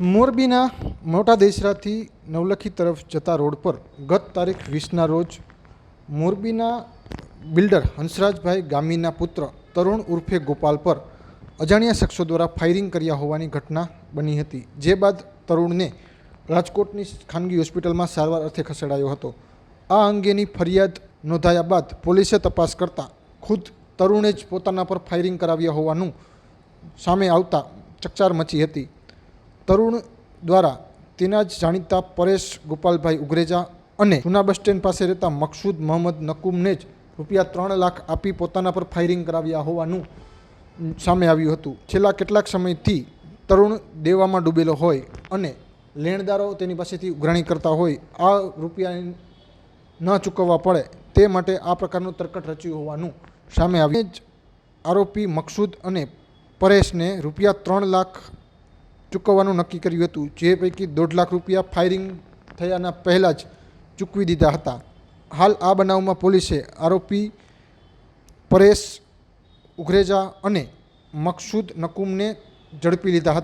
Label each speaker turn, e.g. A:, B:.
A: મોરબીના મોટા દેશરાથી નવલખી તરફ જતા રોડ પર ગત તારીખ વીસના રોજ મોરબીના બિલ્ડર હંસરાજભાઈ ગામીના પુત્ર તરુણ ઉર્ફે ગોપાલ પર અજાણ્યા શખ્સો દ્વારા ફાયરિંગ કર્યા હોવાની ઘટના બની હતી, જે બાદ તરુણને રાજકોટની ખાનગી હોસ્પિટલમાં સારવાર અર્થે ખસેડાયો હતો. આ અંગેની ફરિયાદ નોંધાયા બાદ પોલીસે તપાસ કરતા ખુદ તરુણે જ પોતાના પર ફાયરિંગ કરાવ્યા હોવાનું સામે આવતા ચકચાર મચી હતી. તરુણ દ્વારા તેના જ જાણીતા પરેશ ગોપાલભાઈ ઉગરેજા અને જૂના બસ સ્ટેન્ડ પાસે રહેતા મકસૂદ મોહમ્મદ નકુમને જ રૂપિયા ત્રણ લાખ આપી પોતાના પર ફાયરિંગ કરાવ્યા હોવાનું સામે આવ્યું હતું. છેલ્લા કેટલાક સમયથી તરુણ દેવામાં ડૂબેલો હોય અને લેણદારો તેની પાસેથી ઉઘરાણી કરતા હોય, આ રૂપિયા ન ચૂકવવા પડે તે માટે આ પ્રકારનું તરકટ રચ્યું હોવાનું સામે આવ્યું. જ આરોપી મકસૂદ અને પરેશને રૂપિયા ત્રણ લાખ ચૂકવવાનું નક્કી કર્યું હતું. જે પૈકી દોઢ લાખ રૂપિયા ફાયરિંગ થયાના પહેલાં જ ચૂકવી દીધા હતા. હાલ આ બનાવમાં પોલીસે આરોપી પરેશ ઉઘરેજા અને મકસૂદ નકુમને ઝડપી લીધા હતા.